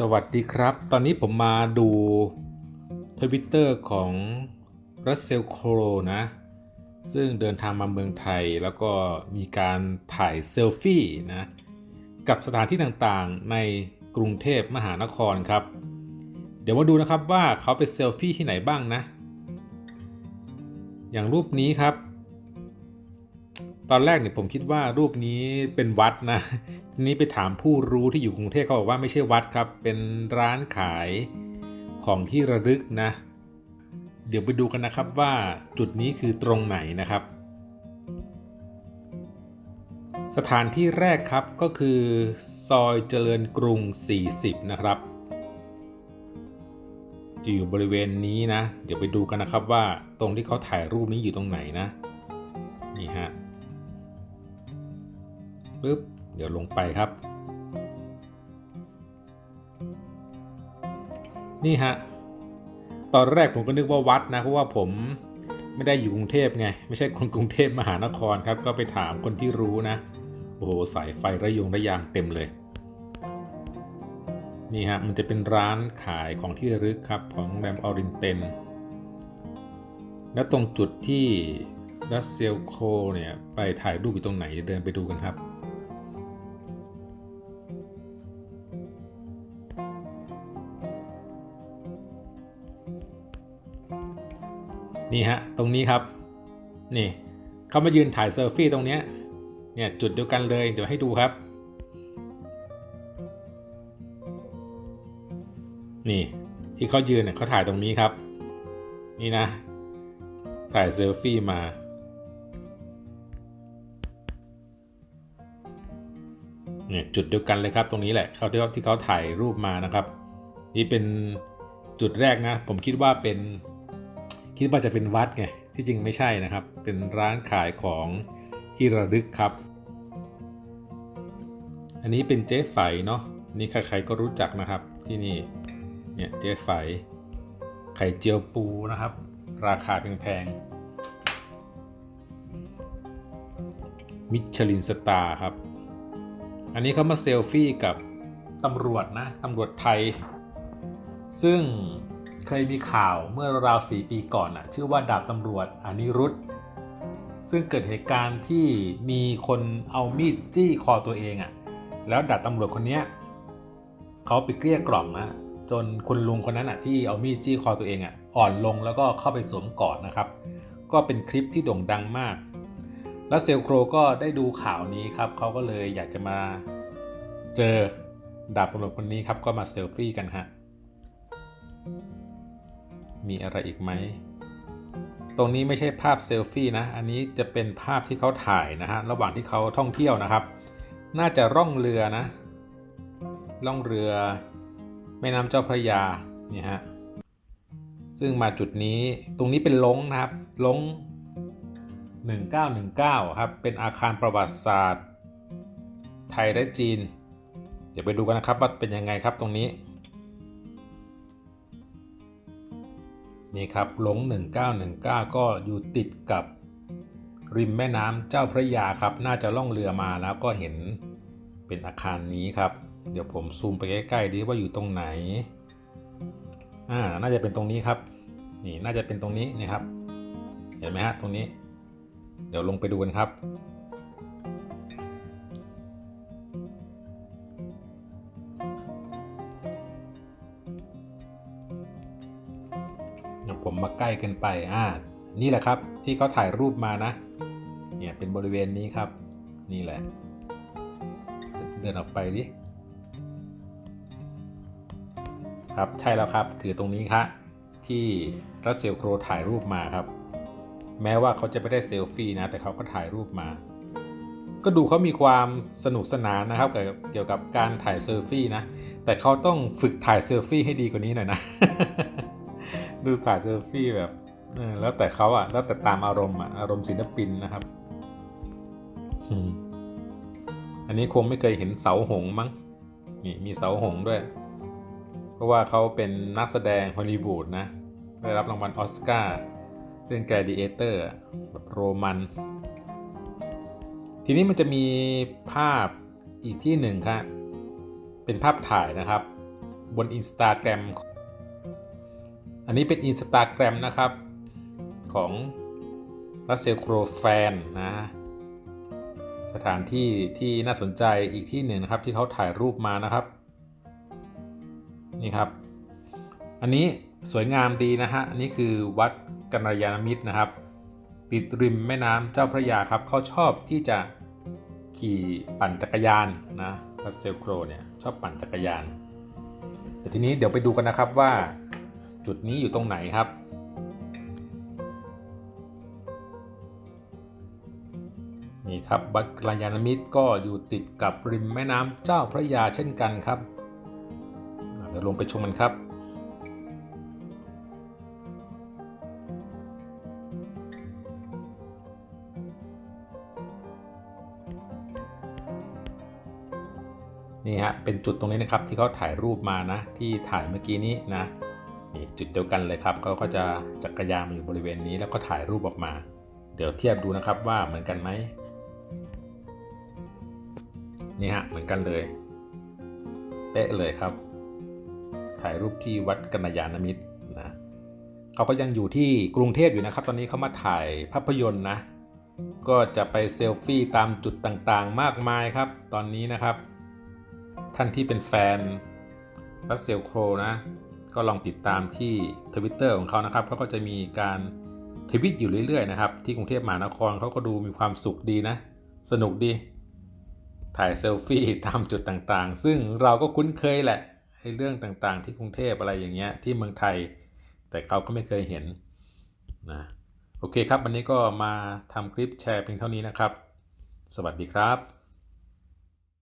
สวัสดีครับ ตอนนี้ผมมาดูทวิตเตอร์ของรัสเซลโครนะ ซึ่งเดินทางมาเมืองไทยแล้วก็มีการถ่ายเซลฟี่นะ กับสถานที่ต่างๆในกรุงเทพมหานครครับ เดี๋ยวมาดูนะครับว่าเขาไปเซลฟี่ที่ไหนบ้างนะ อย่างรูปนี้ครับ ตอนแรกเนี่ยผมคิดว่ารูปนี้เป็นวัดนะทีนี้ไปถามผู้รู้ที่อยู่กรุงเทพเขาบอกว่าไม่ใช่วัดครับ เป็นร้านขายของที่ระลึกนะ เดี๋ยวไปดูกันนะครับว่าจุดนี้คือตรงไหนนะครับ สถานที่แรกครับก็คือซอยเจริญกรุง 40 นะครับจะอยู่บริเวณนี้นะ เดี๋ยวไปดูกันนะครับว่าตรงที่เขาถ่ายรูปนี้อยู่ตรงไหนนะ นี่ฮะ ปึ๊บเดี๋ยวลงไปครับ นี่ฮะ ตอนแรกผมก็นึกว่าวัดนะ เพราะว่าผมไม่ได้อยู่กรุงเทพไง ไม่ใช่คนกรุงเทพมหานครครับ ก็ไปถามคนที่รู้นะ โอ้โหสายไฟระยงระยางเต็มเลย นี่ฮะ มันจะเป็นร้านขายของที่ระลึกครับ ของโรงแรมออรินเตนและตรงจุดที่รัสเซลโคเนี่ย ไปถ่ายรูปอยู่ตรงไหนเดินไปดูกันครับ นี่ฮะ ตรงนี้ครับ นี่เขามายืนถ่ายเซลฟี่ตรงเนี้ย เนี่ยจุดเดียวกันเลย เดี๋ยวให้ดูครับ นี่ที่เขายืนเนี่ยเขาถ่ายตรงนี้ครับ นี่นะ ถ่ายเซลฟี่มา เนี่ยจุดเดียวกันเลยครับตรงนี้แหละเขาที่เขาที่เขาถ่ายรูปมานะครับ นี่เป็นจุดแรกนะ ผมคิดว่าเป็น คิดว่าจะเป็นวัดไงที่จริงไม่ใช่นะครับ เป็นร้านขายของที่ระลึกครับ อันนี้เป็นเจ๊ไฝเนาะนี่ใครๆก็รู้จักนะครับที่นี่เนี่ยเจ๊ไฝไข่เจียวปูนะครับ ราคาแพงๆมิชลินสตาร์ครับ อันนี้เขามาเซลฟี่กับตำรวจนะตำรวจไทย ซึ่ง เคยมีข่าวเมื่อราวสี่ปีก่อนอะชื่อว่าดาบตำรวจอนิรุธซึ่งเกิดเหตุการณ์ที่มีคนเอามีดจี้คอตัวเองอะแล้วดาบตำรวจคนเนี้ยเขาไปเกลี้ยกล่อมนะจนคุณลุงคนนั้นอะที่เอามีดจี้คอตัวเองอะอ่อนลงแล้วก็เข้าไปสวมกอดนะครับ ก็เป็นคลิปที่โด่งดังมาก แล้วเซลโครก็ได้ดูข่าวนี้ครับเขาก็เลยอยากจะมาเจอดาบตำรวจคนนี้ครับก็มาเซลฟี่กันฮะ มีอะไรอีกไหม ตรงนี้ไม่ใช่ภาพเซลฟี่นะ อันนี้จะเป็นภาพที่เขาถ่ายนะฮะ ระหว่างที่เขาท่องเที่ยวนะครับ น่าจะร่องเรือนะล่องเรือ แม่น้ำเจ้าพระยา นี่ฮะ ซึ่งมาจุดนี้ ตรงนี้เป็นล้งนะครับล้ง1919 ครับ เป็นอาคารประวัติศาสตร์ ไทยและจีน เดี๋ยวไปดูกันนะครับว่าเป็นยังไงครับตรงนี้ นี่ครับหลง 1919 ก็อยู่ติดกับริมแม่น้ำเจ้าพระยาครับ น่าจะล่องเรือมาแล้วก็เห็นเป็นอาคารนี้ครับ เดี๋ยวผมซูมไปใกล้ๆดีว่าอยู่ตรงไหน อ่า น่าจะเป็นตรงนี้ครับ นี่น่าจะเป็นตรงนี้นี่ครับ เห็นไหมฮะตรงนี้ เดี๋ยวลงไปดูกันครับ มาใกล้เกินไปอ่านี่แหละครับที่เขาถ่ายรูปมานะเนี่ยเป็นบริเวณนี้ครับ นี่แหละ เดินออกไปดิครับใช่แล้วครับคือตรงนี้ครับที่รัสเซลโครถ่ายรูปมาครับ แม้ว่าเขาจะไม่ได้เซลฟี่นะ แต่เขาก็ถ่ายรูปมา ก็ดูเขามีความสนุกสนานนะครับเกี่ยวกับการถ่ายเซลฟี่นะ แต่เขาต้องฝึกถ่ายเซลฟี่ให้ดีกว่านี้หน่อยนะ ดูถ่ายเซลฟี่แบบแล้วแต่เขาอะแล้วแต่ตามอารมณ์อะอารมณ์ศิลปินนะครับ อันนี้คงไม่เคยเห็นเสาหงมั้ง นี่มีเสาหงด้วย เพราะว่าเขาเป็นนักแสดงฮอลลีวูดนะ ได้รับรางวัลออสการ์ซึ่งแกดีเอเตอร์แบบโรมัน ทีนี้มันจะมีภาพอีกที่หนึ่งครับเป็นภาพถ่ายนะครับ บน Instagram อันนี้เป็น Instagram นะครับ ของรัสเซลโครแฟนนะสถานที่ที่น่าสนใจอีกที่หนึ่งนะครับที่เขาถ่ายรูปมานะครับ นี่ครับ อันนี้สวยงามดีนะฮะ อันนี้คือวัดกัญยาณมิตรนะครับ ติดริมแม่น้ำเจ้าพระยาครับเขาชอบที่จะขี่ปั่นจักรยานนะรัสเซลโครเนี่ยชอบปั่นจักรยาน แต่ทีนี้เดี๋ยวไปดูกันนะครับว่า จุดนี้อยู่ตรงไหนครับ นี่ครับวัดกัลยาณมิตรก็อยู่ติดกับริมแม่น้ำเจ้าพระยาเช่นกันครับอ่าเดี๋ยวลงไปชมกันครับนี่ฮะเป็นจุดตรงนี้นะครับที่เขาถ่ายรูปมานะที่ถ่ายเมื่อกี้นี้นะ นี่จุดเดียวกันเลยครับเขาก็จะจักรยานมาอยู่บริเวณนี้แล้วก็ถ่ายรูปออกมา เดี๋ยวเทียบดูนะครับว่าเหมือนกันไหมนี่ฮะเหมือนกันเลยเป๊ะเลยครับ ถ่ายรูปที่วัดกัญญาณมิตรนะเขาก็ยังอยู่ที่กรุงเทพอยู่นะครับ ตอนนี้เขามาถ่ายภาพยนตร์นะ ก็จะไปเซลฟี่ตามจุดต่างๆ มากมายครับ ตอนนี้นะครับ ท่านที่เป็นแฟนรัสเซลโครนะ ก็ลองติดตามที่ทวิตเตอร์ของเขานะครับเขาก็จะมีการทวิตอยู่เรื่อยๆนะครับที่กรุงเทพมหานครเขาก็ดูมีความสุขดีนะ สนุกดี ถ่ายเซลฟี่ตามจุดต่างๆ ซึ่งเราก็คุ้นเคยแหละไอ้เรื่องต่างๆ ที่กรุงเทพอะไรอย่างเงี้ยที่เมืองไทย แต่เขาก็ไม่เคยเห็นนะโอเคครับ วันนี้ก็มาทำคลิปแชร์เพียงเท่านี้นะครับ สวัสดีครับ